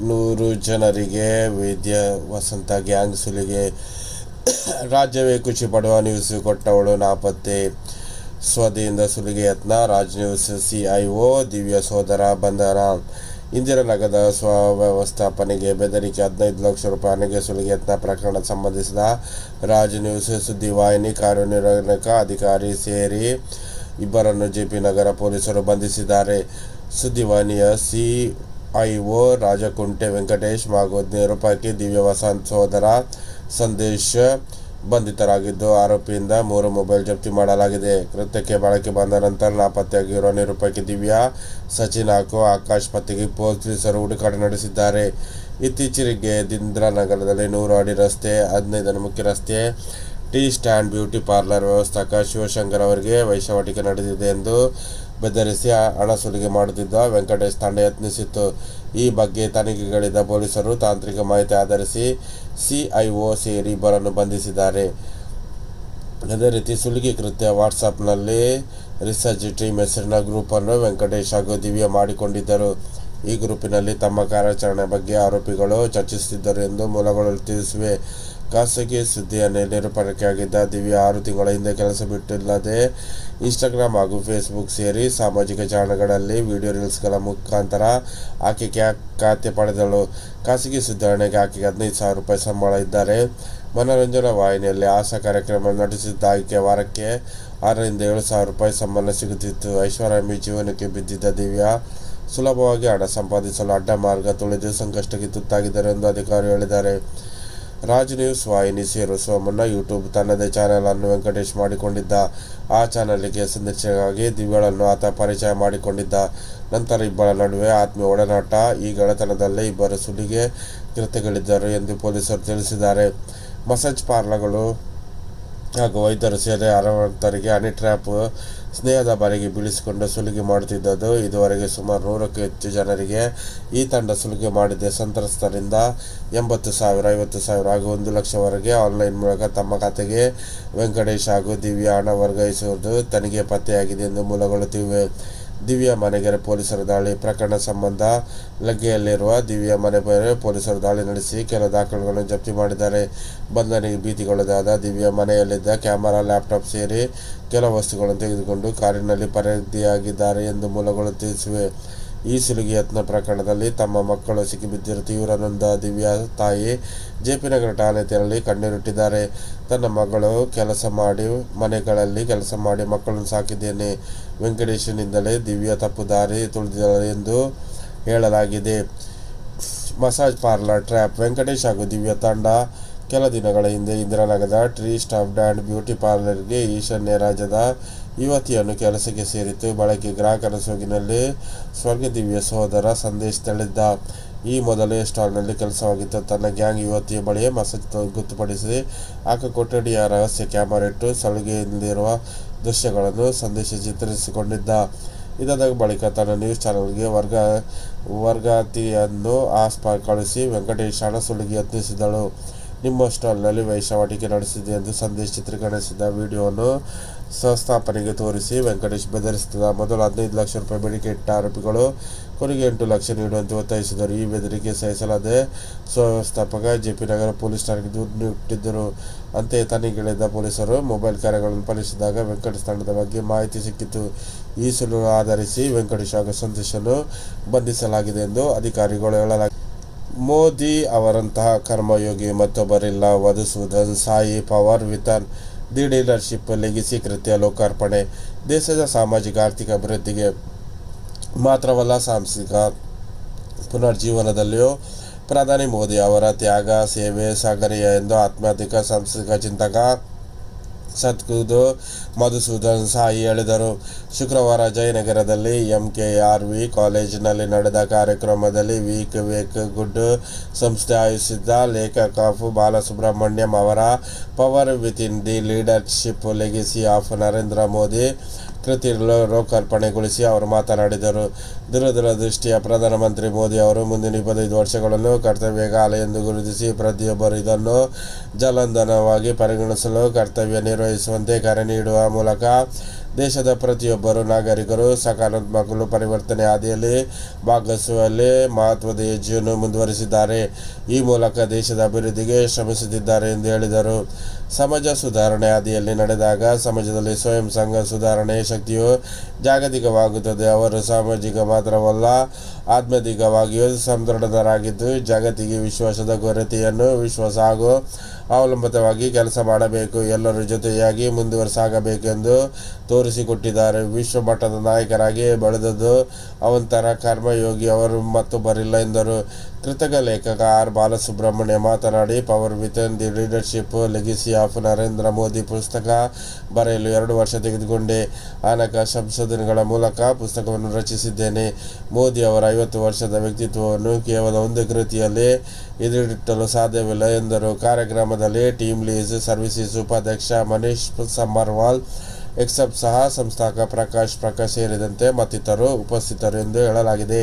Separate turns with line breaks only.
ನೂರು ಜನರಿಗೆ ವೈದ್ಯ ವಸಂತ ಗ್ಯಾಂಗ್ ಸುಲಿಗೆ ರಾಜ್ಯವೇ ಖುಷಿ ಪಡುವ ನ್ಯೂಸ್ ಕೊಟ್ಟವಳು ನಾಪತ್ತೆ. ಸ್ವದೆಯಿಂದ ಸುಲಿಗೆ ಯತ್ನ, ರಾಜ್ ನ್ಯೂಸ್ ಸಿಐಒ ದಿವ್ಯ ಸೋದರ ಬಂಧನ. ಇಂದಿರಾನಗರದ ಸ್ವವ್ಯವಸ್ಥಾಪನೆಗೆ ಬೆದರಿಕೆ, ಹದಿನೈದು ಲಕ್ಷ ರೂಪಾಯಿ ಹಣಗೆ ಸುಲಿಗೆ ಯತ್ನ ಪ್ರಕರಣ ಸಂಬಂಧಿಸಿದ ರಾಜ್ ನ್ಯೂಸ್ ಸುದ್ದಿವಾಹಿನಿ ಕಾರ್ಯನಿರ್ವಾಹಕ ಅಧಿಕಾರಿ ಸೇರಿ ಇಬ್ಬರನ್ನು ಜೆಪಿ ನಗರ ಪೊಲೀಸರು ಬಂಧಿಸಿದ್ದಾರೆ. ಸುದ್ದಿವಾಹಿನಿಯ ಸಿಐಒ ರಾಜಕುಂಟೆ ವೆಂಕಟೇಶ್ ಹಾಗೂ ಹದಿನೈದು ರೂಪಾಯಿಗೆ ದಿವ್ಯ ವಸಂತ್ ಸೋದರ ಸಂದೇಶ್ ಬಂಧಿತರಾಗಿದ್ದು ಆರೋಪಿಯಿಂದ ಮೂರು ಮೊಬೈಲ್ ಜಪ್ತಿ ಮಾಡಲಾಗಿದೆ. ಕೃತ್ಯಕ್ಕೆ ಬಳಕೆ ಬಂದ ನಂತರ ನಾಪತ್ತೆಯಾಗಿರುವ ನಿರೂಪಕಿ ದಿವ್ಯಾ ಸಚಿನ್ ಹಾಗೂ ಆಕಾಶ್ ಪತ್ತೆಗೆ ಪೊಲೀಸರು ಹುಡುಕಾಟ ನಡೆಸಿದ್ದಾರೆ. ಇತ್ತೀಚೆಗೆ ಇಂದಿರಾನಗರದಲ್ಲಿ ನೂರು ಅಡಿ ರಸ್ತೆ ಹದಿನೈದನೇ ಮುಖ್ಯ ರಸ್ತೆ ಟೀ ಸ್ಟ್ಯಾಂಡ್ ಬ್ಯೂಟಿ ಪಾರ್ಲರ್ ವ್ಯವಸ್ಥಾಪಕ ಶಿವಶಂಕರ್ ಅವರಿಗೆ ವೈಶವಾಟಿಕೆ ನಡೆದಿದೆ ಎಂದು ಬೆದರಿಸಿ ಹಣ ಸುಲಿಗೆ ಮಾಡುತ್ತಿದ್ದ ವೆಂಕಟೇಶ್ ತಂಡ ಯತ್ನಿಸಿತ್ತು. ಈ ಬಗ್ಗೆ ತನಿಖೆಗಳಿದ ಪೊಲೀಸರು ತಾಂತ್ರಿಕ ಮಾಹಿತಿ ಆಧರಿಸಿ ಸಿಐಒ ಸೇರಿ ಇಬ್ಬರನ್ನು ಬಂಧಿಸಿದ್ದಾರೆ. ಅದೇ ರೀತಿ ಸುಲಿಗೆ ಕೃತ್ಯ ವಾಟ್ಸಪ್ನಲ್ಲಿ ರಿಸರ್ಚ್ ಟೀಮ್ ಹೆಸರಿನ ಗ್ರೂಪನ್ನು ವೆಂಕಟೇಶ್ ಹಾಗೂ ದಿವ್ಯ ಮಾಡಿಕೊಂಡಿದ್ದರು. ಈ ಗ್ರೂಪಿನಲ್ಲಿ ತಮ್ಮ ಕಾರ್ಯಾಚರಣೆ ಬಗ್ಗೆ ಆರೋಪಿಗಳು ಚರ್ಚಿಸುತ್ತಿದ್ದರು ಎಂದು ಮೂಲಗಳು ತಿಳಿಸಿವೆ. ಖಾಸಗಿ ಸುದ್ದಿಯ ನಿರೂಪಣೆಯಾಗಿದ್ದ ದಿವ್ಯ ಆರು ತಿಂಗಳ ಹಿಂದೆ ಕೆಲಸ ಬಿಟ್ಟಿಲ್ಲದೆ ಇನ್ಸ್ಟಾಗ್ರಾಮ್ ಹಾಗೂ ಫೇಸ್ಬುಕ್ ಸೇರಿ ಸಾಮಾಜಿಕ ಜಾಲಗಳಲ್ಲಿ ವಿಡಿಯೋ ರೀಲ್ಸ್ಗಳ ಮುಖಾಂತರ ಆಕೆ ಖಾತೆ ಪಡೆದಳು. ಖಾಸಗಿ ಸುಧಾರಣೆಗೆ ಆಕೆಗೆ ಹದಿನೈದು ಸಾವಿರ ರೂಪಾಯಿ ಸಂಬಳ ಇದ್ದಾರೆ. ಮನೋರಂಜನಾ ವಾಹಿನಿಯಲ್ಲಿ ಆಸಾ ಕಾರ್ಯಕ್ರಮ ನಟಿಸಿದ್ದ ಆಕೆ ವಾರಕ್ಕೆ ಆರರಿಂದ ಏಳು ಸಾವಿರ ರೂಪಾಯಿ ಸಂಬಳ ಸಿಗುತ್ತಿತ್ತು. ಐಶ್ವರ್ಯಾಮಿ ಜೀವನಕ್ಕೆ ಬಿದ್ದಿದ್ದ ದಿವ್ಯಾ ಸುಲಭವಾಗಿ ಹಣ ಸಂಪಾದಿಸಲು ಅಡ್ಡ ಮಾರ್ಗ ತುಳಿದು ಸಂಕಷ್ಟಕ್ಕೆ ತುತ್ತಾಗಿದ್ದಾರೆ ಎಂದು ಅಧಿಕಾರಿ ಹೇಳಿದ್ದಾರೆ. ರಾಜ್ ನ್ಯೂಸ್ ವಾಹಿನಿ ಸೇರಿಸುವ ಮುನ್ನ ಯೂಟ್ಯೂಬ್ ತನ್ನದೇ ಚಾನೆಲ್ ಅನ್ನು ವೆಂಕಟೇಶ್ ಮಾಡಿಕೊಂಡಿದ್ದ. ಆ ಚಾನೆಲ್ಗೆ ಸಂದರ್ಶಕರಾಗಿ ದಿವ್ಯಳನ್ನು ಆತ ಪರಿಚಯ ಮಾಡಿಕೊಂಡಿದ್ದ. ನಂತರ ಇಬ್ಬರ ನಡುವೆ ಆತ್ಮೀಯ ಒಡನಾಟ, ಈ ಗೆಳೆತನದಲ್ಲೇ ಇಬ್ಬರು ಸುಲಿಗೆ ಕೃತ್ಯಗಳಿದ್ದರು ಎಂದು ಪೊಲೀಸರು ತಿಳಿಸಿದ್ದಾರೆ. ಮಸಾಜ್ ಪಾರ್ಲರ್ಗಳು ಹಾಗೂ ವೈದ್ಯರು ಸೇರಿ ಅರವತ್ತರಿಗೆ ಹನಿ ಟ್ರ್ಯಾಪ್ ಸ್ನೇಹದ ಬಾರಿಗೆ ಬೀಳಿಸಿಕೊಂಡು ಸುಲಿಗೆ ಮಾಡುತ್ತಿದ್ದದ್ದು. ಇದುವರೆಗೆ ಸುಮಾರು ನೂರಕ್ಕೂ ಹೆಚ್ಚು ಜನರಿಗೆ ಈ ತಂಡ ಸುಲಿಗೆ ಮಾಡಿದೆ. ಸಂತ್ರಸ್ತರಿಂದ ಎಂಬತ್ತು ಸಾವಿರ, ಐವತ್ತು ಸಾವಿರ ಹಾಗೂ ಒಂದು ಲಕ್ಷವರೆಗೆ ಆನ್ಲೈನ್ ಮೂಲಕ ತಮ್ಮ ಖಾತೆಗೆ ವೆಂಕಟೇಶ್ ಹಾಗೂ ದಿವ್ಯಾ ಹಣ ವರ್ಗಾಯಿಸುವುದು ತನಿಖೆ ಪತ್ತೆಯಾಗಿದೆ ಎಂದು ಮೂಲಗಳು ತಿಳಿವೆ. ದಿವ್ಯಾ ಮನೆಗೆರೆ ಪೊಲೀಸರ ದಾಳಿ ಪ್ರಕರಣ ಸಂಬಂಧ ಲಗ್ಗೆಯಲ್ಲಿರುವ ದಿವ್ಯ ಮನೆ ಮೇಲೆ ಪೊಲೀಸರು ದಾಳಿ ನಡೆಸಿ ಕೆಲ ದಾಖಲೆಗಳನ್ನು ಜಪ್ತಿ ಮಾಡಿದ್ದಾರೆ. ಬಂಧನಿಗೆ ಭೀತಿಗೊಳಗಾದ ದಿವ್ಯ ಮನೆಯಲ್ಲಿದ್ದ ಕ್ಯಾಮೆರಾ, ಲ್ಯಾಪ್ಟಾಪ್ ಸೇರಿ ಕೆಲ ವಸ್ತುಗಳನ್ನು ತೆಗೆದುಕೊಂಡು ಕಾರಿನಲ್ಲಿ ಪರದಿಯಾಗಿದ್ದಾರೆ ಎಂದು ಮೂಲಗಳು ತಿಳಿಸಿವೆ. ಈ ಸುಲಿಗೆ ಯತ್ನ ಪ್ರಕರಣದಲ್ಲಿ ತಮ್ಮ ಮಕ್ಕಳು ಸಿಕ್ಕಿಬಿದ್ದಿರುವ ತೀವ್ರ ನೊಂದ ದಿವ್ಯಾ ತಾಯಿ ಜೆಪಿ ನಗರ ಠಾಣೆ ತೆರಳಿ ಕಣ್ಣೀರಿಟ್ಟಿದ್ದಾರೆ. ತನ್ನ ಮಗಳು ಕೆಲಸ ಮಾಡಿ ಮನೆಗಳಲ್ಲಿ ಕೆಲಸ ಮಾಡಿ ಮಕ್ಕಳನ್ನು ಸಾಕಿದ್ದೇನೆ. ವೆಂಕಟೇಶನಿಂದಲೇ ದಿವ್ಯಾ ತಪ್ಪು ದಾರಿ ತುಳಿದಿದ್ದಾಳೆ ಎಂದು ಹೇಳಲಾಗಿದೆ. ಮಸಾಜ್ ಪಾರ್ಲರ್ ಟ್ರ್ಯಾಪ್, ವೆಂಕಟೇಶ್ ಹಾಗೂ ದಿವ್ಯಾ ತಂಡ ಕೆಲ ದಿನಗಳ ಹಿಂದೆ ಇಂದಿರಾನಗರದ ಟ್ರೀ ಸ್ಟಫ್ಡ್ ಆ್ಯಂಡ್ ಬ್ಯೂಟಿ ಪಾರ್ಲರ್ಗೆ ಈಶಾನ್ಯ ರಾಜ್ಯದ ಯುವತಿಯನ್ನು ಕೆಲಸಕ್ಕೆ ಸೇರಿತು. ಬಳಕೆ ಗ್ರಾಹಕರ ಸೋಗಿನಲ್ಲಿ ಸ್ವರ್ಗ ದಿವ್ಯ ಸಹೋದರ ಸಂದೇಶ ತಳೆದಿದ್ದ ಈ ಮೊದಲೇ ಸ್ಟಾಲ್ನಲ್ಲಿ ಕೆಲಸವಾಗಿತ್ತು. ತನ್ನ ಗ್ಯಾಂಗ್ ಯುವತಿಯ ಬಳಿಯೇ ಮಸಾಜ್ ಗೊತ್ತುಪಡಿಸಿ ಆಕ ಕೊಠಡಿಯ ರಹಸ್ಯ ಕ್ಯಾಮರಾ ಇಟ್ಟು ಸಲುಗೆಯಲ್ಲಿರುವ ದೃಶ್ಯಗಳನ್ನು ಸಂದೇಶ ಚಿತ್ರಿಸಿಕೊಂಡಿದ್ದ. ಇದಾದ ಬಳಿಕ ತನ್ನ ನ್ಯೂಸ್ ಚಾನಲ್ಗೆ ವರ್ಗ, ವರ್ಗಾತಿಯನ್ನು ಆಸ್ಪ, ಕಳಿಸಿ ವೆಂಕಟೇಶ್ ಹಣ ಸುಲಿಗೆ ಯತ್ನಿಸಿದಳು. ನಿಮ್ಮ ಸ್ಟಾಲ್ನಲ್ಲಿ ವೈಶವಾಟಿಕೆ ನಡೆಸಿದೆ ಎಂದು ಸಂದೇಶ್ ಚಿತ್ರೀಕರಿಸಿದ ವಿಡಿಯೋವನ್ನು ಸಂಸ್ಥಾಪನೆಗೆ ತೋರಿಸಿ ವೆಂಕಟೇಶ್ ಬೆದರಿಸಿದ ಮೊದಲು ಹದಿನೈದು ಲಕ್ಷ ರೂಪಾಯಿ ಬೇಡಿಕೆ ಇಟ್ಟ ಆರೋಪಿಗಳು ಕೊನೆಗೆ ಎಂಟು ಲಕ್ಷ ನೀಡುವಂತೆ ಒತ್ತಾಯಿಸಿದರು. ಈ ಬೆದರಿಕೆ ಸಹಿಸಲಾದೆ ಸ್ವವ್ಯವಸ್ಥಾಪಕ ಜೆಪಿ ನಗರ ಪೊಲೀಸ್ ಠಾಣೆಗೆ ದೂರು ನೀಟ್ಟಿದ್ದರು. ಅಂತೆಯೇ ತನಿಖೆಗಳಿದ್ದ ಪೊಲೀಸರು ಮೊಬೈಲ್ ಕಾರ್ಯಗಳನ್ನು ಪರಿಶೀಲಿಸಿದಾಗ ವೆಂಕಟೇಶ್ ತಂಡದ ಬಗ್ಗೆ ಮಾಹಿತಿ ಸಿಕ್ಕಿತು. ಈ ಸುಳ್ಳು ಆಧರಿಸಿ ವೆಂಕಟೇಶ್ ಹಾಗೂ ಸಂದೇಶನ್ನು ಬಂಧಿಸಲಾಗಿದೆ ಎಂದು ಅಧಿಕಾರಿಗಳು ಹೇಳಲಾಗಿದೆ ಮೋದಿ ಅವರಂತಹ ಕರ್ಮಯೋಗಿ ಮತ್ತೊಬ್ಬರಿಲ್ಲ ವಧುಸೂದನ್ Sai power within the leadership legacy ಕೃತ್ಯ ಲೋಕಾರ್ಪಣೆ. ದೇಶದ ಸಾಮಾಜಿಕ ಆರ್ಥಿಕ ಅಭಿವೃದ್ಧಿಗೆ ಮಾತ್ರವಲ್ಲ ಸಾಂಸ್ಥಿಕ ಪುನರ್ಜೀವನದಲ್ಲಿಯೂ ಪ್ರಧಾನಿ ಮೋದಿ ಅವರ ತ್ಯಾಗ, ಸೇವೆ, ಸಾಗರೀಯ ಎಂದು ಆತ್ಮಾಧಿಕ ಸಾಂಸ್ಥಿಕ ಚಿಂತಕ ಸದ್ಗುರು ಮಧುಸೂದನ್ ಸಾಯಿ ಹೇಳಿದರು. ಶುಕ್ರವಾರ ಜಯನಗರದಲ್ಲಿ ಎಂಕೆಆರ್ವಿ ಕಾಲೇಜಿನಲ್ಲಿ ನಡೆದ ಕಾರ್ಯಕ್ರಮದಲ್ಲಿ ವೀಕ್ ವೇಕ್ ಗುಡ್ ಸಂಸ್ಥೆ ಆಯೋಜಿಸಿದ್ದ ಲೇಖಕ ಬಾಲಸುಬ್ರಹ್ಮಣ್ಯಂ ಅವರ power within the leadership, legacy of Narendra Modi ಕೃತಿ ಲೋಕಾರ್ಪಣೆಗೊಳಿಸಿ ಅವರು ಮಾತನಾಡಿದರು. ದೂರದೃಷ್ಟಿಯ ಪ್ರಧಾನಮಂತ್ರಿ ಮೋದಿ ಅವರು ಮುಂದಿನ ಇಪ್ಪತ್ತೈದು ವರ್ಷಗಳನ್ನು ಕರ್ತವ್ಯಕಾಲ ಎಂದು ಗುರುತಿಸಿ ಪ್ರತಿಯೊಬ್ಬರು ಇದನ್ನು ಜಲಂಧನವಾಗಿ ಪರಿಗಣಿಸಲು ಕರ್ತವ್ಯ ನಿರ್ವಹಿಸುವಂತೆ ಕರೆ ನೀಡುವ ಮೂಲಕ ದೇಶದ ಪ್ರತಿಯೊಬ್ಬರು ನಾಗರಿಕರು ಸಕಾರಾತ್ಮಕ ಪರಿವರ್ತನೆ ಹಾದಿಯಲ್ಲಿ ಭಾಗವಹಿಸುವಲ್ಲಿ ಮಹತ್ವದ ಹೆಜ್ಜೆಯನ್ನು ಮುಂದುವರಿಸಿದ್ದಾರೆ. ಈ ಮೂಲಕ ದೇಶದ ಅಭಿವೃದ್ಧಿಗೆ ಶ್ರಮಿಸುತ್ತಿದ್ದಾರೆ ಎಂದು ಹೇಳಿದರು. ಸಮಾಜ ಸುಧಾರಣೆ ಹಾದಿಯಲ್ಲಿ ನಡೆದಾಗ ಸಮಾಜದಲ್ಲಿ ಸ್ವಯಂ ಸಂಘ ಸುಧಾರಣೆ ಶಕ್ತಿಯು ಜಾಗತಿಕವಾಗುತ್ತದೆ. ಅವರು ಸಾಮಾಜಿಕ ಮಾತ್ರವಲ್ಲ ಆತ್ಮದಿಕವಾಗಿಯೂ ಸಂದೃಢರಾಗಿದ್ದು ಜಾಗತಿಕ ವಿಶ್ವಾಸದ ಕೊರತೆಯನ್ನು ವಿಶ್ವಾಸ ಹಾಗೂ ಅವಲಂಬಿತವಾಗಿ ಕೆಲಸ ಮಾಡಬೇಕು. ಎಲ್ಲರ ಜೊತೆಯಾಗಿ ಮುಂದುವರೆಸಾಗಬೇಕೆಂದು ತೋರಿಸಿಕೊಟ್ಟಿದ್ದಾರೆ. ವಿಶ್ವ ಮಟ್ಟದ ನಾಯಕರಾಗಿ ಬೆಳೆದದ್ದು ಅವಂತರ ಕರ್ಮಯೋಗಿ ಅವರು ಮತ್ತೊಬ್ಬರಿಲ್ಲ ಎಂದರು. ಕೃತಕ ಲೇಖಕ ಆರ್ ಬಾಲಸುಬ್ರಹ್ಮಣ್ಯ ಮಾತನಾಡಿ, power within the leadership legacy of Narendra Modi ಪುಸ್ತಕ ಬರೆಯಲು ಎರಡು ವರ್ಷ ತೆಗೆದುಕೊಂಡೆ. ಅನೇಕ ಸಂಶೋಧನೆಗಳ ಮೂಲಕ ಪುಸ್ತಕವನ್ನು ರಚಿಸಿದ್ದೇನೆ. ಮೋದಿ ಅವರ ಐವತ್ತು ವರ್ಷದ ವ್ಯಕ್ತಿತ್ವವನ್ನು ಕೇವಲ ಒಂದು ಕೃತಿಯಲ್ಲಿ ಎದುರಿಟ್ಟಲು ಸಾಧ್ಯವಿಲ್ಲ ಎಂದರು. ಕಾರ್ಯಕ್ರಮದಲ್ಲಿ ಟೀಮ್ ಲೀಸ್ ಸರ್ವಿಸಸ್ ಉಪಾಧ್ಯಕ್ಷ ಮನೀಶ್ ಸಮ್ಮರ್ವಾಲ್ ಎಕ್ಸಪ್ ಸಹ ಸಂಸ್ಥಾಪಕ ಪ್ರಕಾಶ್ ಪ್ರಕಾಶ್ ಸೇರಿದಂತೆ ಮತ್ತಿತರರು ಉಪಸ್ಥಿತರು ಎಂದು ಹೇಳಲಾಗಿದೆ.